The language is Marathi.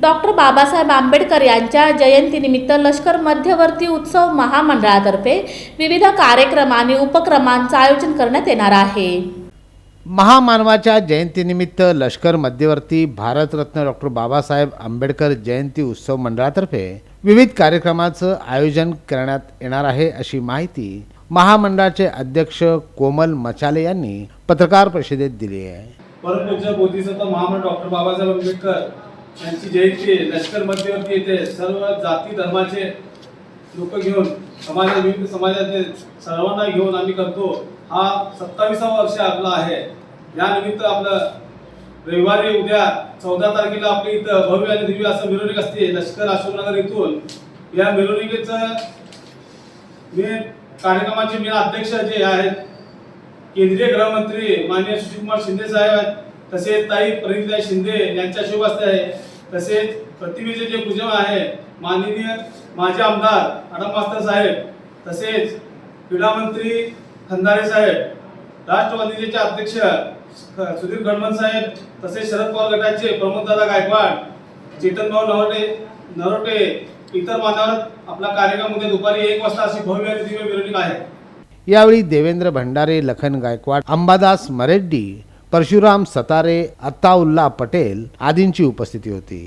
डॉक्टर बाबासाहेब आंबेडकर यांच्या जयंतीनिमित्त लष्कर मध्यवर्ती उत्सव महामंडळातर्फे विविध कार्यक्रम आणि उपक्रमांचं आयोजन करण्यात येणार आहे. महामानवाच्या जयंतीनिमित्त लष्कर मध्यवर्ती भारतरत्न डॉक्टर बाबासाहेब आंबेडकर जयंती उत्सव मंडळातर्फे विविध कार्यक्रमाचं आयोजन करण्यात येणार आहे अशी माहिती महामंडळाचे अध्यक्ष कोमल मचाले यांनी पत्रकार परिषदेत दिली आहे. परमपूज्य बोधिसत्व महामंडळ डॉक्टर बाबासाहेब आंबेडकर यांची जयंती लष्कर मध्यवर्ती येथे सर्व जाती धर्माचे लोक घेऊन समाजात विविध समाजाचे सर्वांना घेऊन आम्ही करतो. हा सत्तावीसावा वर्ष आपला आहे. या निमित्त आपलं रविवारी उद्या चौदा तारखेला आपली इथं भव्य आणि दिव्य असं मिरवणूक असते. लष्कर अशोकनगर इथून या मिरवणुकीचं मेन कार्यक्रमाचे मेन अध्यक्ष जे आहेत केंद्रीय गृहमंत्री माननीय सुशीलकुमार शिंदे साहेब आहेत. तसेच ताई प्रणिताई शिंदे यांच्या शुभ हस्ते आहे. तसेच प्रतिमेचे जे पूजन आहे माननीय माजी आमदार अडम मास्तर साहेब तसेच क्रीडा मंत्री खंदारे साहेब राष्ट्रवादीचे अध्यक्ष सुधीर गडमन साहेब तसेच शरद पवार गटाचे प्रमोददादा गायकवाड चेतनभाऊ नरोटे नरोटे इतर मान्यवर आपला कार्यक्रम उद्या दुपारी एक वाजता अशी भव्य आणि दिव्य मिरवणूक आहे. यावेळी देवेंद्र भंडारे लखन गायकवाड अंबादास मरेड्डी परशुराम सतारे अत्ताउल्ला पटेल आदींची उपस्थिती होती.